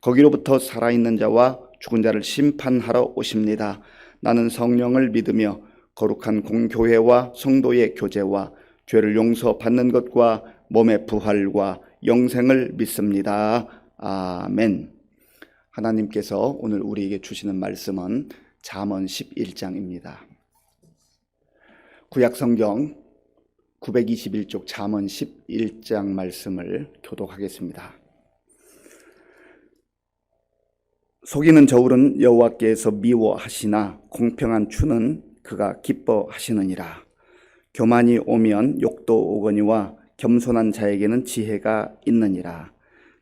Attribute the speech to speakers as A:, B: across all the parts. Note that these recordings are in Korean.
A: 거기로부터 살아있는 자와 죽은 자를 심판하러 오십니다. 나는 성령을 믿으며 거룩한 공교회와 성도의 교제와 죄를 용서받는 것과 몸의 부활과 영생을 믿습니다. 아멘. 하나님께서 오늘 우리에게 주시는 말씀은 잠언 11장입니다. 구약 성경 921쪽 잠언 11장 말씀을 교독하겠습니다. 속이는 저울은 여호와께서 미워하시나 공평한 추는 그가 기뻐하시느니라. 교만이 오면 욕도 오거니와 겸손한 자에게는 지혜가 있느니라.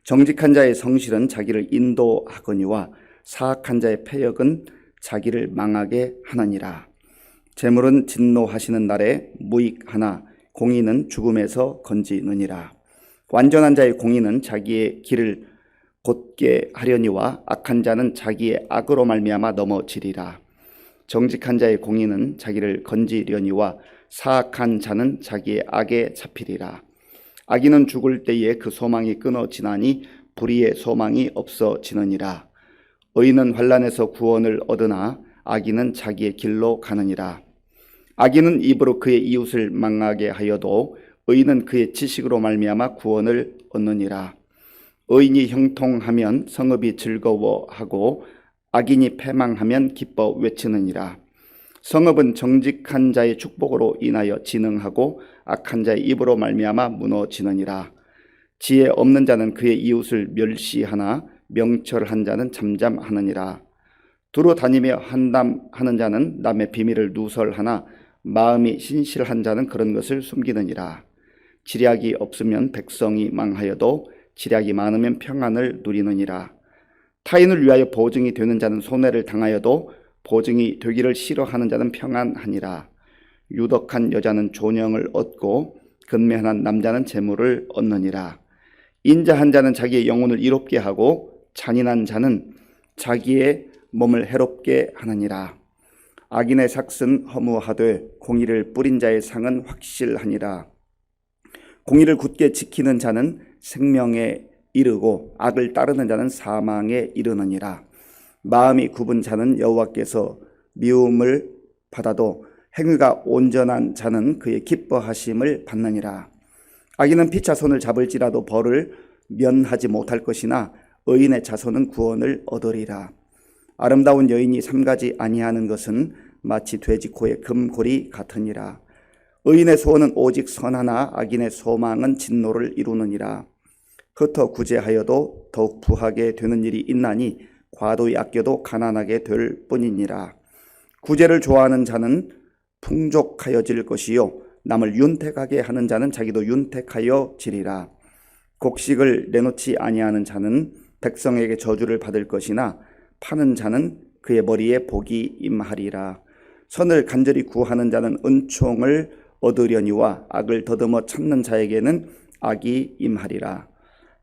A: 정직한 자의 성실은 자기를 인도하거니와 사악한 자의 패역은 자기를 망하게 하느니라. 재물은 진노하시는 날에 무익하나 공의는 죽음에서 건지느니라. 완전한 자의 공의는 자기의 길을 곧게 하려니와 악한 자는 자기의 악으로 말미암아 넘어지리라. 정직한 자의 공의는 자기를 건지려니와 사악한 자는 자기의 악에 잡히리라. 악인은 죽을 때에 그 소망이 끊어지나니 불의의 소망이 없어지느니라. 의인은 환란에서 구원을 얻으나 악인은 자기의 길로 가느니라. 악인은 입으로 그의 이웃을 망하게 하여도 의인은 그의 지식으로 말미암아 구원을 얻느니라. 의인이 형통하면 성읍이 즐거워하고 악인이 패망하면 기뻐 외치느니라. 성읍은 정직한 자의 축복으로 인하여 진흥하고 악한 자의 입으로 말미암아 무너지느니라. 지혜 없는 자는 그의 이웃을 멸시하나 명철한 자는 잠잠하느니라. 두루 다니며 한담하는 자는 남의 비밀을 누설하나 마음이 신실한 자는 그런 것을 숨기느니라. 지략이 없으면 백성이 망하여도 지략이 많으면 평안을 누리느니라. 타인을 위하여 보증이 되는 자는 손해를 당하여도 보증이 되기를 싫어하는 자는 평안하니라. 유덕한 여자는 존영을 얻고 근면한 남자는 재물을 얻느니라. 인자한 자는 자기의 영혼을 이롭게 하고 잔인한 자는 자기의 몸을 해롭게 하느니라. 악인의 삭은 허무하되 공의를 뿌린 자의 상은 확실하니라. 공의를 굳게 지키는 자는 생명에 이르고 악을 따르는 자는 사망에 이르느니라. 마음이 굽은 자는 여호와께서 미움을 받아도 행위가 온전한 자는 그의 기뻐하심을 받느니라. 악인은 피차 손을 잡을지라도 벌을 면하지 못할 것이나 의인의 자손은 구원을 얻으리라. 아름다운 여인이 삼가지 아니하는 것은 마치 돼지 코의 금고리 같으니라. 의인의 소원은 오직 선하나 악인의 소망은 진노를 이루느니라. 흩어 구제하여도 더욱 부하게 되는 일이 있나니 과도히 아껴도 가난하게 될 뿐이니라. 구제를 좋아하는 자는 풍족하여질 것이요 남을 윤택하게 하는 자는 자기도 윤택하여지리라. 곡식을 내놓지 아니하는 자는 백성에게 저주를 받을 것이나 파는 자는 그의 머리에 복이 임하리라. 선을 간절히 구하는 자는 은총을 얻으려니와 악을 더듬어 참는 자에게는 악이 임하리라.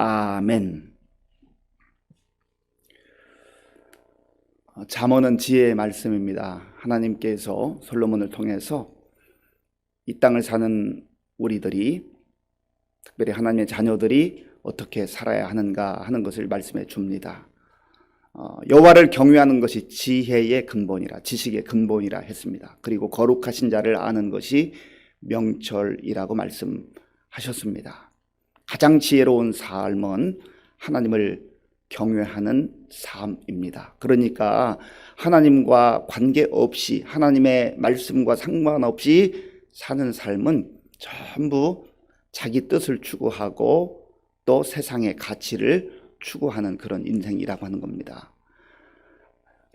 A: 아멘. 잠언은 지혜의 말씀입니다. 하나님께서 솔로몬을 통해서 이 땅을 사는 우리들이 특별히 하나님의 자녀들이 어떻게 살아야 하는가 하는 것을 말씀해 줍니다. 어, 여호와를 경외하는 것이 지혜의 근본이라 지식의 근본이라 했습니다. 그리고 거룩하신 자를 아는 것이 명철이라고 말씀하셨습니다. 가장 지혜로운 삶은 하나님을 경외하는 삶입니다. 그러니까 하나님과 관계없이 하나님의 말씀과 상관없이 사는 삶은 전부 자기 뜻을 추구하고 또 세상의 가치를 추구하는 그런 인생이라고 하는 겁니다.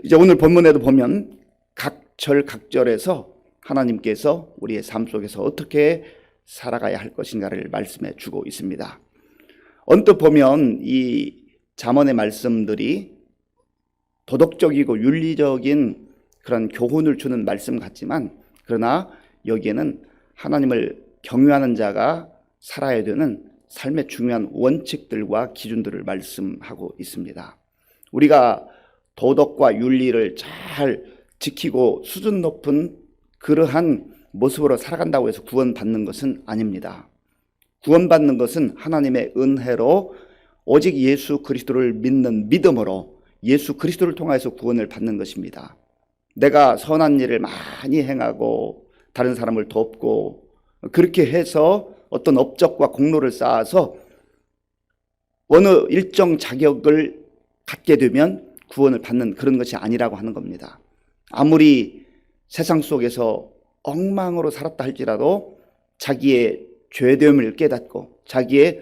A: 이제 오늘 본문에도 보면 각절 각절에서 하나님께서 우리의 삶 속에서 어떻게 살아가야 할 것인가를 말씀해 주고 있습니다. 언뜻 보면 이 잠언의 말씀들이 도덕적이고 윤리적인 그런 교훈을 주는 말씀 같지만 그러나 여기에는 하나님을 경외하는 자가 살아야 되는 삶의 중요한 원칙들과 기준들을 말씀하고 있습니다. 우리가 도덕과 윤리를 잘 지키고 수준 높은 그러한 모습으로 살아간다고 해서 구원받는 것은 아닙니다. 구원받는 것은 하나님의 은혜로 오직 예수 그리스도를 믿는 믿음으로 예수 그리스도를 통해서 구원을 받는 것입니다. 내가 선한 일을 많이 행하고 다른 사람을 돕고 그렇게 해서 어떤 업적과 공로를 쌓아서 어느 일정 자격을 갖게 되면 구원을 받는 그런 것이 아니라고 하는 겁니다. 아무리 세상 속에서 엉망으로 살았다 할지라도 자기의 죄됨을 깨닫고 자기의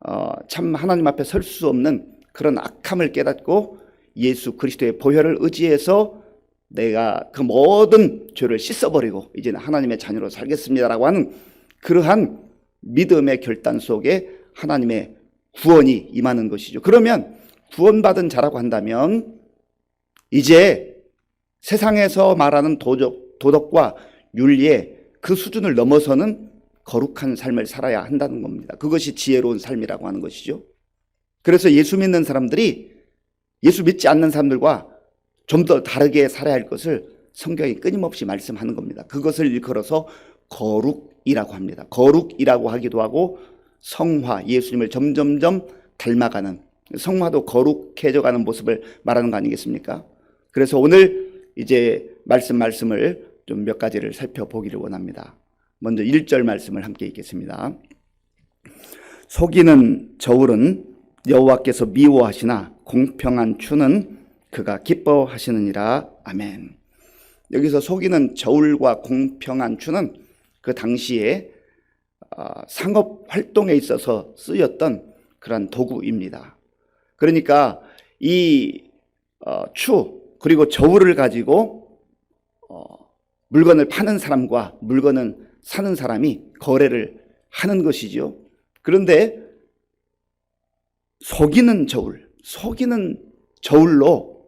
A: 어, 참 하나님 앞에 설 수 없는 그런 악함을 깨닫고 예수 그리스도의 보혈을 의지해서 내가 그 모든 죄를 씻어버리고 이제는 하나님의 자녀로 살겠습니다라고 하는 그러한 믿음의 결단 속에 하나님의 구원이 임하는 것이죠. 그러면 구원받은 자라고 한다면 이제 세상에서 말하는 도덕, 도덕과 윤리의 그 수준을 넘어서는 거룩한 삶을 살아야 한다는 겁니다. 그것이 지혜로운 삶이라고 하는 것이죠. 그래서 예수 믿는 사람들이 예수 믿지 않는 사람들과 좀 더 다르게 살아야 할 것을 성경이 끊임없이 말씀하는 겁니다. 그것을 일컬어서 거룩이라고 합니다. 거룩이라고 하기도 하고 성화, 예수님을 점점점 닮아가는 성화도 거룩해져가는 모습을 말하는 거 아니겠습니까? 그래서 오늘 이제 말씀 말씀을 좀 몇 가지를 살펴보기를 원합니다. 먼저 1절 말씀을 함께 읽겠습니다. 속이는 저울은 여호와께서 미워하시나 공평한 추는 그가 기뻐하시느니라. 아멘. 여기서 속이는 저울과 공평한 추는 그 당시에 아, 상업 활동에 있어서 쓰였던 그런 도구입니다. 그러니까 이 어, 추 그리고 저울을 가지고 어, 물건을 파는 사람과 물건을 사는 사람이 거래를 하는 것이죠. 그런데 속이는 저울, 속이는 저울로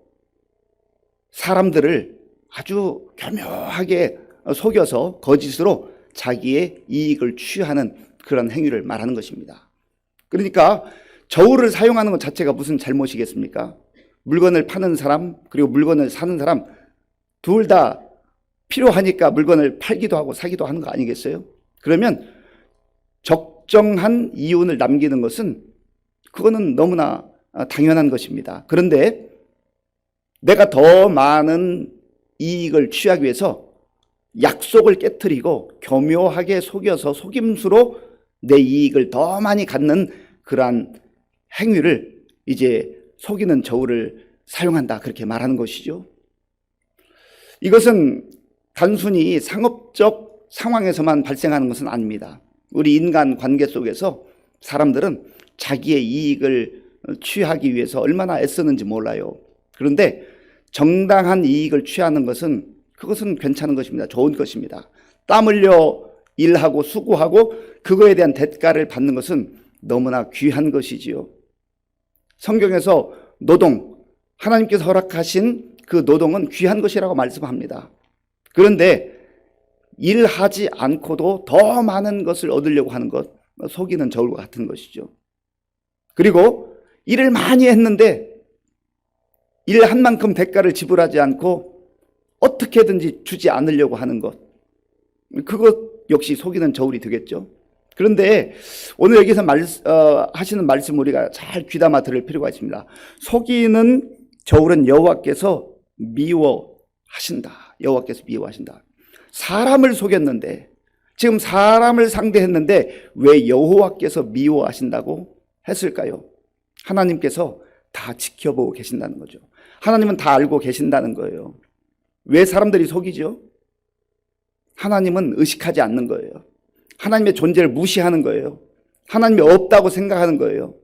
A: 사람들을 아주 교묘하게 속여서 거짓으로 자기의 이익을 취하는 그런 행위를 말하는 것입니다. 그러니까 저울을 사용하는 것 자체가 무슨 잘못이겠습니까? 물건을 파는 사람, 그리고 물건을 사는 사람, 둘 다 필요하니까 물건을 팔기도 하고 사기도 하는 거 아니겠어요? 그러면 적정한 이윤을 남기는 것은 그거는 너무나 당연한 것입니다. 그런데 내가 더 많은 이익을 취하기 위해서 약속을 깨뜨리고 교묘하게 속여서 속임수로 내 이익을 더 많이 갖는 그러한 행위를 이제 속이는 저울을 사용한다 그렇게 말하는 것이죠. 이것은 단순히 상업적 상황에서만 발생하는 것은 아닙니다. 우리 인간 관계 속에서 사람들은 자기의 이익을 취하기 위해서 얼마나 애쓰는지 몰라요. 그런데 정당한 이익을 취하는 것은 그것은 괜찮은 것입니다. 좋은 것입니다. 땀 흘려 일하고 수고하고 그거에 대한 대가를 받는 것은 너무나 귀한 것이지요. 성경에서 노동, 하나님께서 허락하신 그 노동은 귀한 것이라고 말씀합니다. 그런데 일하지 않고도 더 많은 것을 얻으려고 하는 것, 속이는 저울과 같은 것이죠. 그리고 일을 많이 했는데 일한 만큼 대가를 지불하지 않고 어떻게든지 주지 않으려고 하는 것. 그것 역시 속이는 저울이 되겠죠. 그런데 오늘 여기서 말, 어, 하시는 말씀 우리가 잘 귀담아 들을 필요가 있습니다. 속이는 저울은 여호와께서 미워하신다. 여호와께서 미워하신다. 사람을 속였는데 지금 사람을 상대했는데 왜 여호와께서 미워하신다고 했을까요? 하나님께서 다 지켜보고 계신다는 거죠. 하나님은 다 알고 계신다는 거예요. 왜 사람들이 속이죠? 하나님은 의식하지 않는 거예요. 하나님의 존재를 무시하는 거예요. 하나님이 없다고 생각하는 거예요.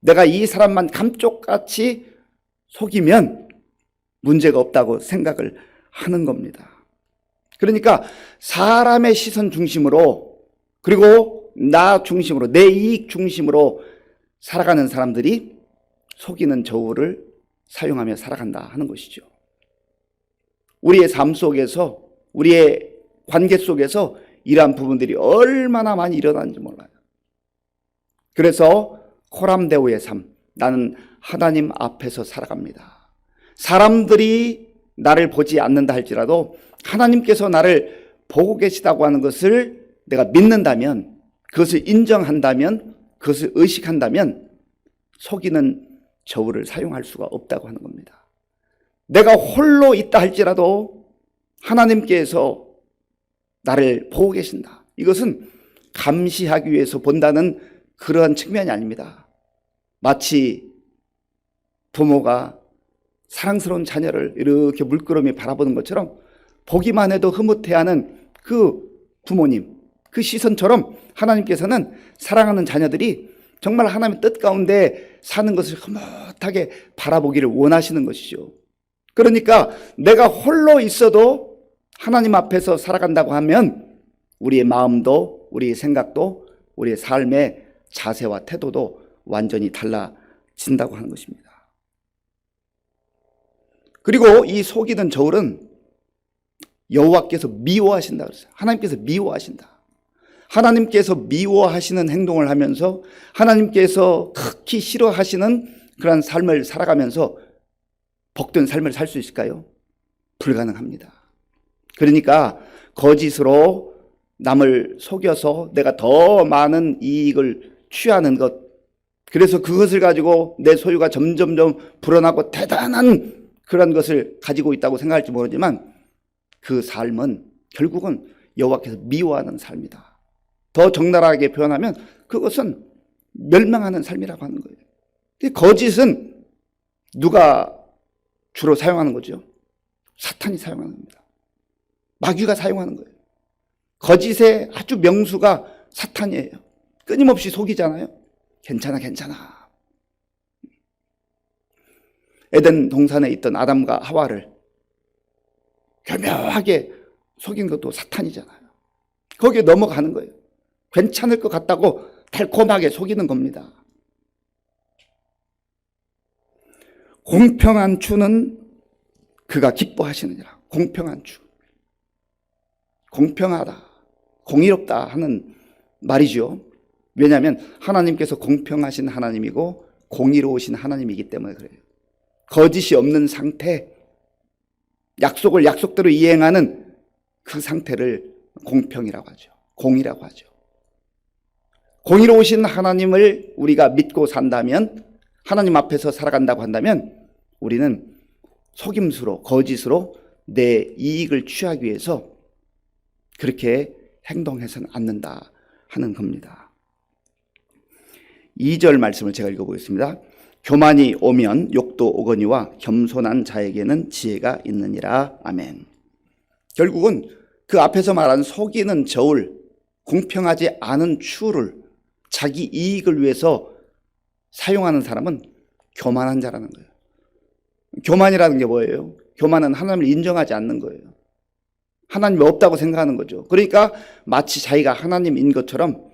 A: 내가 이 사람만 감쪽같이 속이면 문제가 없다고 생각을 하는 겁니다. 그러니까 사람의 시선 중심으로 그리고 나 중심으로 내 이익 중심으로 살아가는 사람들이 속이는 저울을 사용하며 살아간다 하는 것이죠. 우리의 삶 속에서 우리의 관계 속에서 이러한 부분들이 얼마나 많이 일어나는지 몰라요. 그래서 코람데오의 삶, 나는 하나님 앞에서 살아갑니다. 사람들이 나를 보지 않는다 할지라도 하나님께서 나를 보고 계시다고 하는 것을 내가 믿는다면, 그것을 인정한다면, 그것을 의식한다면 속이는 저울을 사용할 수가 없다고 하는 겁니다. 내가 홀로 있다 할지라도 하나님께서 나를 보고 계신다. 이것은 감시하기 위해서 본다는 그러한 측면이 아닙니다. 마치 부모가 사랑스러운 자녀를 이렇게 물끄러미 바라보는 것처럼 보기만 해도 흐뭇해하는 그 부모님, 그 시선처럼 하나님께서는 사랑하는 자녀들이 정말 하나님의 뜻 가운데 사는 것을 흐뭇하게 바라보기를 원하시는 것이죠. 그러니까 내가 홀로 있어도 하나님 앞에서 살아간다고 하면 우리의 마음도 우리의 생각도 우리의 삶의 자세와 태도도 완전히 달라진다고 하는 것입니다. 그리고 이 속이는 저울은 여호와께서 미워하신다 그랬어요. 하나님께서 미워하신다. 하나님께서 미워하시는 행동을 하면서 하나님께서 극히 싫어하시는 그런 삶을 살아가면서 복된 삶을 살 수 있을까요? 불가능합니다. 그러니까 거짓으로 남을 속여서 내가 더 많은 이익을 취하는 것, 그래서 그것을 가지고 내 소유가 점점점 불어나고 대단한 그런 것을 가지고 있다고 생각할지 모르지만 그 삶은 결국은 여호와께서 미워하는 삶이다. 더 적나라하게 표현하면 그것은 멸망하는 삶이라고 하는 거예요. 거짓은 누가 주로 사용하는 거죠? 사탄이 사용하는 겁니다. 마귀가 사용하는 거예요. 거짓의 아주 명수가 사탄이에요. 끊임없이 속이잖아요. 괜찮아, 괜찮아. 에덴 동산에 있던 아담과 하와를 교묘하게 속인 것도 사탄이잖아요. 거기에 넘어가는 거예요. 괜찮을 것 같다고 달콤하게 속이는 겁니다. 공평한 주는 그가 기뻐하시느니라. 공평한 주. 공평하다. 공의롭다 하는 말이죠. 왜냐하면 하나님께서 공평하신 하나님이고 공의로우신 하나님이기 때문에 그래요. 거짓이 없는 상태, 약속을 약속대로 이행하는 그 상태를 공평이라고 하죠. 공이라고 하죠. 공의로우신 하나님을 우리가 믿고 산다면 하나님 앞에서 살아간다고 한다면 우리는 속임수로 거짓으로 내 이익을 취하기 위해서 그렇게 행동해서는 않는다 하는 겁니다. 2절 말씀을 제가 읽어보겠습니다. 교만이 오면 욕 도 오거니와 겸손한 자에게는 지혜가 있느니라. 아멘. 결국은 그 앞에서 말한 속이는 저울, 공평하지 않은 추를 자기 이익을 위해서 사용하는 사람은 교만한 자라는 거예요. 교만이라는 게 뭐예요? 교만은 하나님을 인정하지 않는 거예요. 하나님이 없다고 생각하는 거죠. 그러니까 마치 자기가 하나님인 것처럼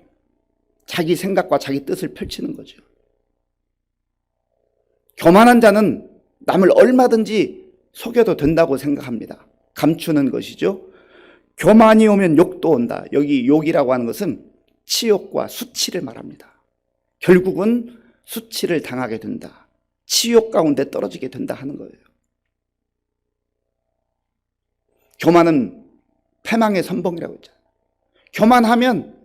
A: 자기 생각과 자기 뜻을 펼치는 거죠. 교만한 자는 남을 얼마든지 속여도 된다고 생각합니다. 감추는 것이죠. 교만이 오면 욕도 온다. 여기 욕이라고 하는 것은 치욕과 수치를 말합니다. 결국은 수치를 당하게 된다. 치욕 가운데 떨어지게 된다 하는 거예요. 교만은 패망의 선봉이라고 했잖아요. 교만하면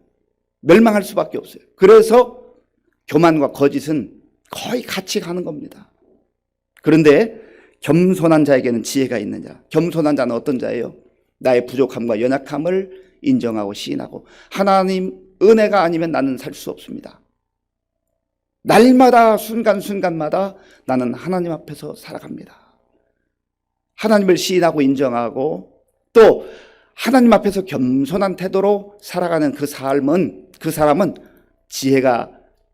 A: 멸망할 수밖에 없어요. 그래서 교만과 거짓은 거의 같이 가는 겁니다. 그런데 겸손한 자에게는 지혜가 자. 겸손한 자는 어떤 자예요? 나의 부족함과 연약함을 인정하고 시인하고 하나님 은혜가 아니면 나는 살 수 없습니다. 날마다 순간순간마다 나는 하나님 앞에서 살아갑니다. 하나님을 시인하고 인정하고 또 하나님 앞에서 겸손한 태도로 살아가는 그 삶은 그 사람은 지혜가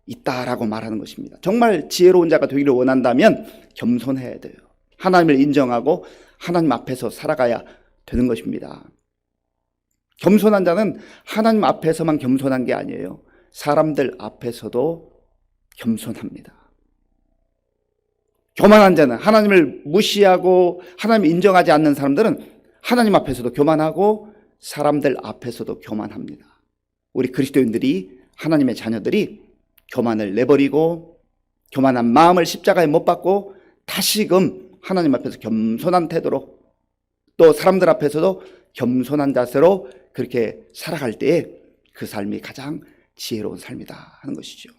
A: 있다라고 말하는 것입니다. 정말 지혜로운 자가 되기를 원한다면 겸손해야 돼요. 하나님을 인정하고 하나님 앞에서 살아가야 되는 것입니다. 겸손한 자는 하나님 앞에서만 겸손한 게 아니에요. 사람들 앞에서도 겸손합니다. 교만한 자는 하나님을 무시하고 하나님을 인정하지 않는 사람들은 하나님 앞에서도 교만하고 사람들 앞에서도 교만합니다. 우리 그리스도인들이 하나님의 자녀들이 교만을 내버리고 교만한 마음을 십자가에 못 박고 다시금 하나님 앞에서 겸손한 태도로 또 사람들 앞에서도 겸손한 자세로 그렇게 살아갈 때에 그 삶이 가장 지혜로운 삶이다 하는 것이죠.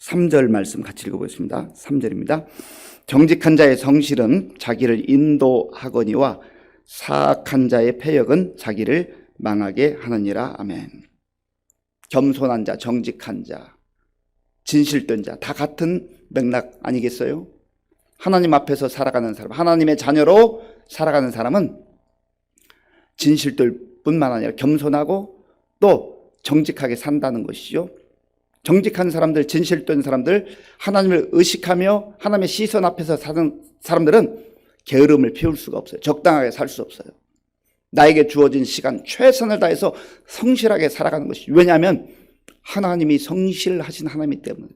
A: 3절 말씀 같이 읽어보겠습니다. 3절입니다. 정직한 자의 성실은 자기를 인도하거니와 사악한 자의 패역은 자기를 망하게 하느니라. 아멘. 겸손한 자, 정직한 자, 진실된 자, 다 같은 맥락 아니겠어요? 하나님 앞에서 살아가는 사람, 하나님의 자녀로 살아가는 사람은 진실될 뿐만 아니라 겸손하고 또 정직하게 산다는 것이죠. 정직한 사람들, 진실된 사람들, 하나님을 의식하며 하나님의 시선 앞에서 사는 사람들은 게으름을 피울 수가 없어요. 적당하게 살 수 없어요. 나에게 주어진 시간 최선을 다해서 성실하게 살아가는 것이 왜냐하면 하나님이 성실하신 하나님이기 때문에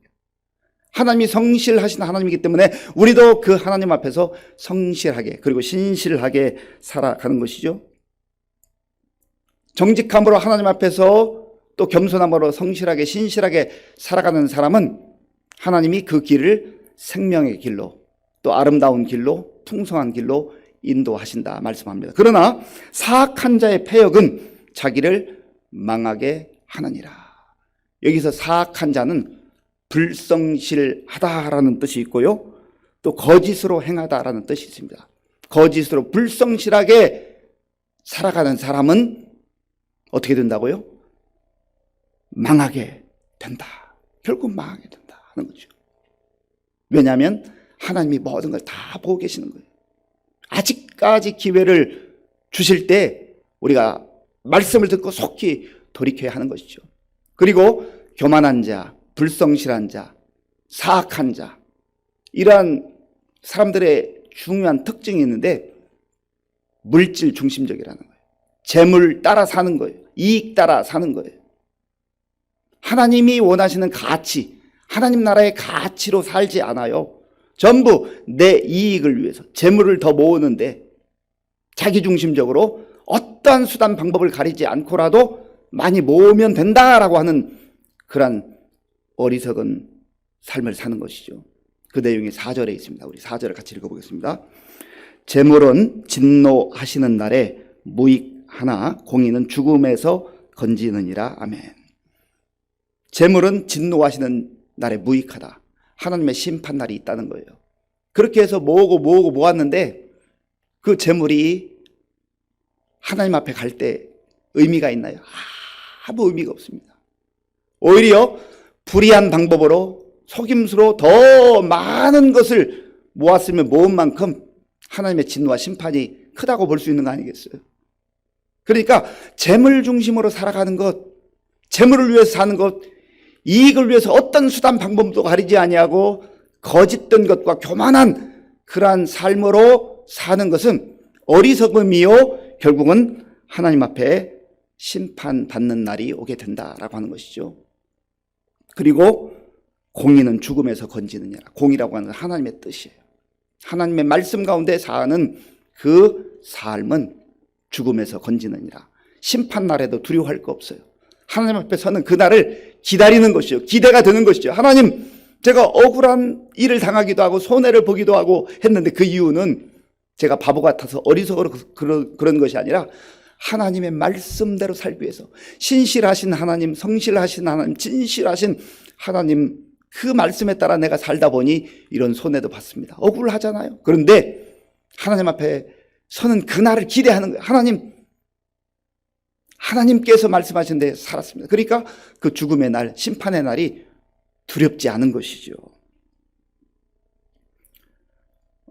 A: 하나님이 성실하신 하나님이기 때문에 우리도 그 하나님 앞에서 성실하게 그리고 신실하게 살아가는 것이죠. 정직함으로 하나님 앞에서 또 겸손함으로 성실하게 신실하게 살아가는 사람은 하나님이 그 길을 생명의 길로 또 아름다운 길로 풍성한 길로 인도하신다 말씀합니다. 그러나 사악한 자의 패역은 자기를 망하게 하느니라. 여기서 사악한 자는 불성실하다라는 뜻이 있고요. 또 거짓으로 행하다라는 뜻이 있습니다. 거짓으로 불성실하게 살아가는 사람은 어떻게 된다고요? 망하게 된다. 결국 망하게 된다 하는 거죠. 왜냐하면 하나님이 모든 걸 다 보고 계시는 거예요. 아직까지 기회를 주실 때 우리가 말씀을 듣고 속히 돌이켜야 하는 것이죠. 그리고 교만한 자, 불성실한 자, 사악한 자, 이러한 사람들의 중요한 특징이 있는데 물질 중심적이라는 거예요. 재물 따라 사는 거예요. 이익 따라 사는 거예요. 하나님이 원하시는 가치, 하나님 나라의 가치로 살지 않아요. 전부 내 이익을 위해서 재물을 더 모으는데 자기 중심적으로 어떠한 수단 방법을 가리지 않고라도 많이 모으면 된다라고 하는 그러한 어리석은 삶을 사는 것이죠. 그 내용이 4절에 있습니다. 우리 4절을 같이 읽어보겠습니다. 재물은 진노하시는 날에 무익하나 공의는 죽음에서 건지느니라. 아멘. 재물은 진노하시는 날에 무익하다. 하나님의 심판 날이 있다는 거예요. 그렇게 해서 모으고 모으고 모았는데 그 재물이 하나님 앞에 갈 때 의미가 있나요? 아무 의미가 없습니다. 오히려 불의한 방법으로 속임수로 더 많은 것을 모았으면 모은 만큼 하나님의 진노와 심판이 크다고 볼 수 있는 거 아니겠어요? 그러니까 재물 중심으로 살아가는 것, 재물을 위해서 사는 것, 이익을 위해서 어떤 수단 방법도 가리지 아니하고 거짓된 것과 교만한 그러한 삶으로 사는 것은 어리석음이요 결국은 하나님 앞에 심판받는 날이 오게 된다라고 하는 것이죠. 그리고 공의는 죽음에서 건지느냐. 공이라고 하는 하나님의 뜻이에요. 하나님의 말씀 가운데 사는 그 삶은 죽음에서 건지느니라. 심판 날에도 두려워할 거 없어요. 하나님 앞에 서는 그날을 기다리는 것이죠. 기대가 되는 것이죠. 하나님, 제가 억울한 일을 당하기도 하고 손해를 보기도 하고 했는데 그 이유는 제가 바보 같아서 어리석어서 그런, 그런 것이 아니라 하나님의 말씀대로 살기 위해서 신실하신 하나님, 성실하신 하나님, 진실하신 하나님 그 말씀에 따라 내가 살다 보니 이런 손해도 받습니다. 억울하잖아요. 그런데 하나님 앞에 서는 그날을 기대하는 거예요. 하나님, 하나님께서 말씀하신 데 살았습니다. 그러니까 그 죽음의 날, 심판의 날이 두렵지 않은 것이죠.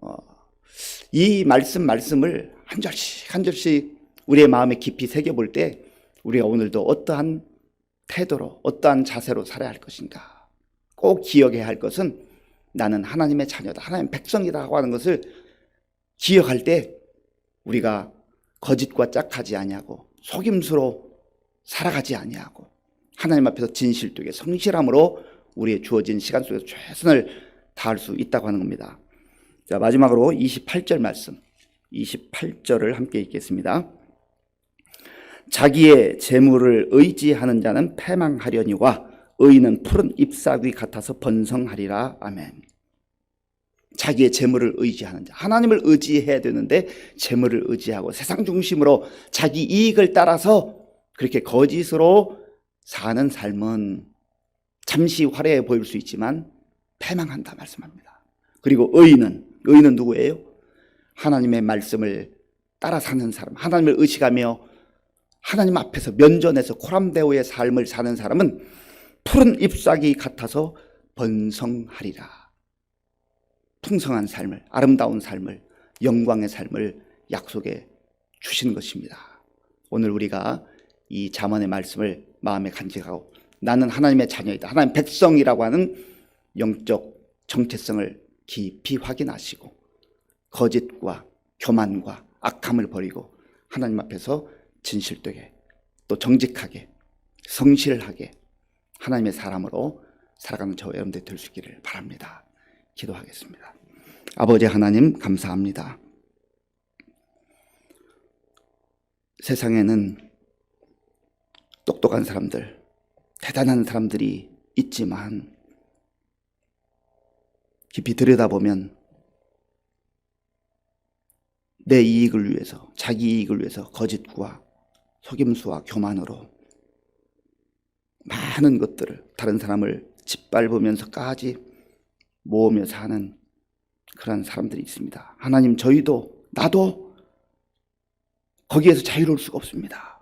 A: 어, 이 말씀 말씀을 한 절씩 한 절씩 우리의 마음에 깊이 새겨 볼 때 우리가 오늘도 어떠한 태도로 어떠한 자세로 살아야 할 것인가 꼭 기억해야 할 것은 나는 하나님의 자녀다 하나님 백성이라고 하는 것을 기억할 때 우리가 거짓과 짝하지 아니하고 속임수로 살아가지 아니하고 하나님 앞에서 진실되게 성실함으로 우리의 주어진 시간 속에서 최선을 다할 수 있다고 하는 겁니다. 자, 마지막으로 28절 말씀. 28절을 함께 읽겠습니다. 자기의 재물을 의지하는 자는 패망하려니와 의인은 푸른 잎사귀 같아서 번성하리라. 아멘. 자기의 재물을 의지하는 자. 하나님을 의지해야 되는데 재물을 의지하고 세상 중심으로 자기 이익을 따라서 그렇게 거짓으로 사는 삶은 잠시 화려해 보일 수 있지만 패망한다 말씀합니다. 그리고 의인은 의인은 누구예요? 하나님의 말씀을 따라 사는 사람, 하나님을 의식하며 하나님 앞에서 면전에서 코람데오의 삶을 사는 사람은 푸른 잎사귀 같아서 번성하리라. 풍성한 삶을, 아름다운 삶을, 영광의 삶을 약속해 주신 것입니다. 오늘 우리가 이 자문의 말씀을 마음에 간직하고 나는 하나님의 자녀이다. 하나님 백성이라고 하는 영적 정체성을 깊이 확인하시고 거짓과 교만과 악함을 버리고 하나님 앞에서 진실되게 또 정직하게 성실하게 하나님의 사람으로 살아가는 저 여러분들 될 수 있기를 바랍니다. 기도하겠습니다. 아버지 하나님 감사합니다. 세상에는 똑똑한 사람들, 대단한 사람들이 있지만 깊이 들여다보면 내 이익을 위해서, 자기 이익을 위해서 거짓과 속임수와 교만으로 많은 것들을 다른 사람을 짓밟으면서까지 모으며 사는 그런 사람들이 있습니다. 하나님 저희도 나도 거기에서 자유로울 수가 없습니다.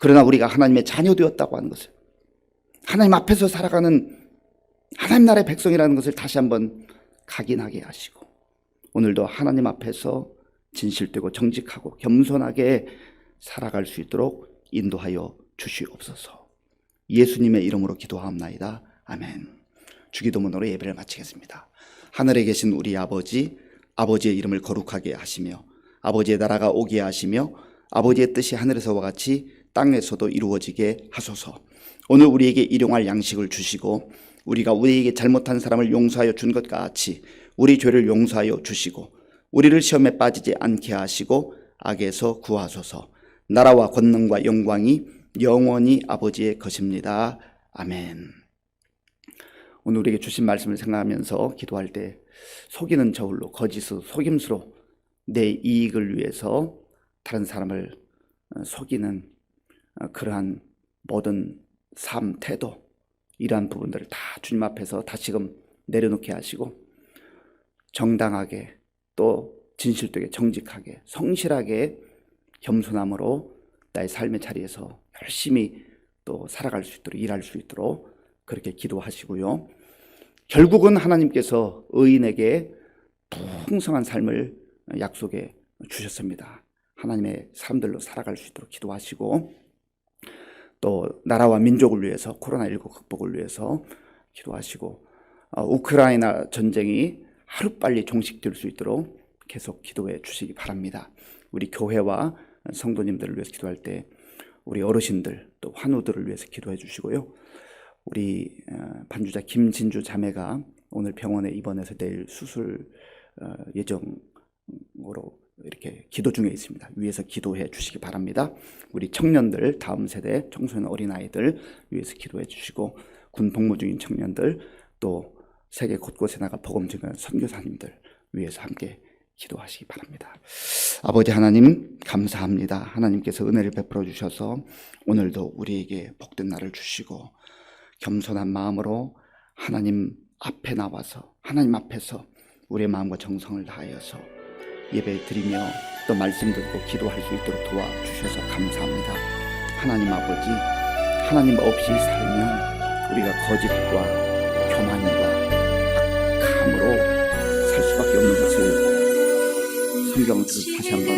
A: 그러나 우리가 하나님의 자녀 되었다고 하는 것을 하나님 앞에서 살아가는 하나님 나라의 백성이라는 것을 다시 한번 각인하게 하시고 오늘도 하나님 앞에서 진실되고 정직하고 겸손하게 살아갈 수 있도록 인도하여 주시옵소서. 예수님의 이름으로 기도하옵나이다. 아멘. 주기도문으로 예배를 마치겠습니다. 하늘에 계신 우리 아버지, 아버지의 이름을 거룩하게 하시며 아버지의 나라가 오게 하시며 아버지의 뜻이 하늘에서와 같이 땅에서도 이루어지게 하소서. 오늘 우리에게 일용할 양식을 주시고 우리가 우리에게 잘못한 사람을 용서하여 준것 같이 우리 죄를 용서하여 주시고 우리를 시험에 빠지지 않게 하시고 악에서 구하소서. 나라와 권능과 영광이 영원히 아버지의 것입니다. 아멘. 오늘 우리에게 주신 말씀을 생각하면서 기도할 때 속이는 저울로 거짓으로 속임수로 내 이익을 위해서 다른 사람을 어, 속이는 어, 그러한 모든 삶 태도 이러한 부분들을 다 주님 앞에서 다시금 내려놓게 하시고 정당하게 또 진실되게 정직하게 성실하게 겸손함으로 나의 삶의 자리에서 열심히 또 살아갈 수 있도록 일할 수 있도록 그렇게 기도하시고요. 결국은 하나님께서 의인에게 풍성한 삶을 약속해 주셨습니다. 하나님의 사람들로 살아갈 수 있도록 기도하시고 또 나라와 민족을 위해서 코로나19 극복을 위해서 기도하시고 어, 우크라이나 전쟁이 하루빨리 종식될 수 있도록 계속 기도해 주시기 바랍니다. 우리 교회와 성도님들을 위해서 기도할 때 우리 어르신들 또 환우들을 위해서 기도해 주시고요. 우리 어, 반주자 김진주 자매가 오늘 병원에 입원해서 내일 수술 어, 예정으로 이렇게 기도 중에 있습니다. 위에서 기도해 주시기 바랍니다. 우리 청년들, 다음 세대 청소년 어린아이들 위해서 기도해 주시고 군 복무 중인 청년들 또 세계 곳곳에 나가 복음 증거하는 선교사님들 위해서 함께 기도하시기 바랍니다. 아버지 하나님 감사합니다. 하나님께서 은혜를 베풀어 주셔서 오늘도 우리에게 복된 날을 주시고 겸손한 마음으로 하나님 앞에 나와서 하나님 앞에서 우리의 마음과 정성을 다하여서 예배 드리며 또 말씀 듣고 기도할 수 있도록 도와주셔서 감사합니다. 하나님 아버지, 하나님 없이 살면 우리가 거짓과 교만과 성경을 다시 한번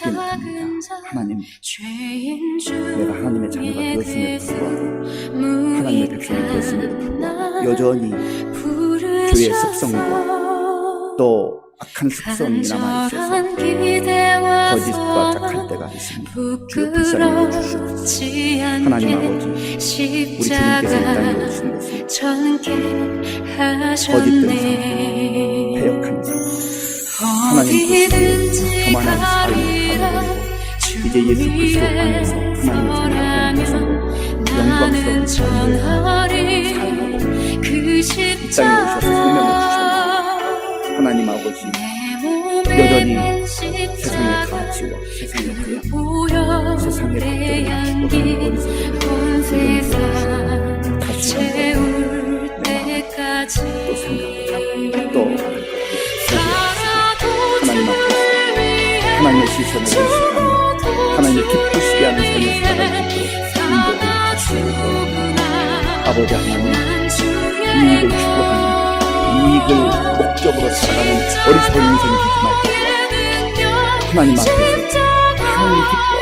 A: 확인합니다. 하나님, 내가 하나님의 자녀가 되었음에도 불구하고 하나님의 백성이 되었음에도 불구하고 여전히 죄의 습성과 또 악한 습성이 남아 있어서 거짓과 짝할 때가 있습니다. 주여 불쌍히 주시옵소서. 하나님 아버지, 우리 주님께서 이 땅에 오신 것은 거짓된 삶, 배역한 삶, 하나님 보시기에 교만한 삶을 이제 예수 그리스도 안에서 하나님의 것으로 영광스러운 삶을 살고 그이 땅에 오셔서 생명을 주셨고 하나님 아버지 여전히 세상의 가치와 세상의 그냥 세상의 것들을 추구하는 어리석 아버지 하나님 이익을 추구하는 이익을 목적으로 살아가는 어리석은 인생 되지 말고 하나님 앞에서 하나님 기뻐